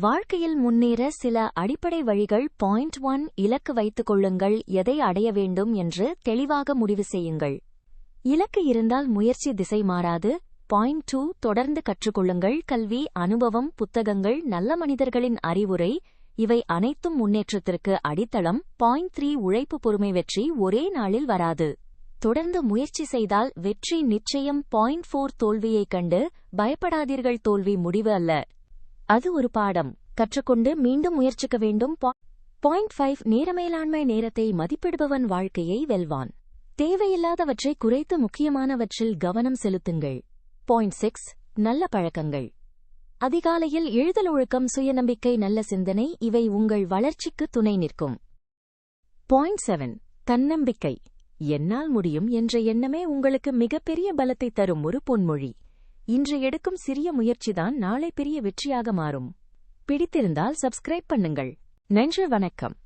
வாழ்க்கையில் முன்னேற சில அடிப்படை வழிகள் பாயிண்ட் ஒன் இலக்கு வைத்துக் கொள்ளுங்கள். எதை அடைய வேண்டும் என்று தெளிவாக முடிவு செய்யுங்கள். இலக்கு இருந்தால் முயற்சி திசை மாறாது. பாயிண்ட் டூ தொடர்ந்து கற்றுக்கொள்ளுங்கள். கல்வி அனுபவம் புத்தகங்கள் நல்ல மனிதர்களின் அறிவுரை இவை அனைத்தும் முன்னேற்றத்திற்கு அடித்தளம். பாயிண்ட் த்ரீ உழைப்பு பொறுமை வெற்றி ஒரே நாளில் வராது. தொடர்ந்து முயற்சி செய்தால் வெற்றி நிச்சயம். பாயிண்ட் ஃபோர் தோல்வியைக் கண்டு பயப்படாதீர்கள். தோல்வி முடிவு அல்ல. அது ஒரு பாடம். கற்றுக்கொண்டு மீண்டும் முயற்சிக்க வேண்டும். பாயிண்ட் ஃபைவ் நேர மேலாண்மை நேரத்தை மதிப்பிடுபவன் வாழ்க்கையை வெல்வான். தேவையில்லாதவற்றை குறைத்து முக்கியமானவற்றில் கவனம் செலுத்துங்கள். பாயிண்ட் சிக்ஸ் நல்ல பழக்கங்கள். அதிகாலையில் எழுதல் ஒழுக்கம் சுயநம்பிக்கை நல்ல சிந்தனை இவை உங்கள் வளர்ச்சிக்கு துணை நிற்கும். பாயிண்ட் செவன் தன்னம்பிக்கை. என்னால் முடியும் என்ற எண்ணமே உங்களுக்கு மிகப்பெரிய பலத்தை தரும் ஒரு பொன்மொழி. இன்று எடுக்கும் சிறிய முயற்சிதான் நாளை பெரிய வெற்றியாக மாறும். பிடித்திருந்தால் சப்ஸ்கிரைப் பண்ணுங்கள். நன்றி வணக்கம்.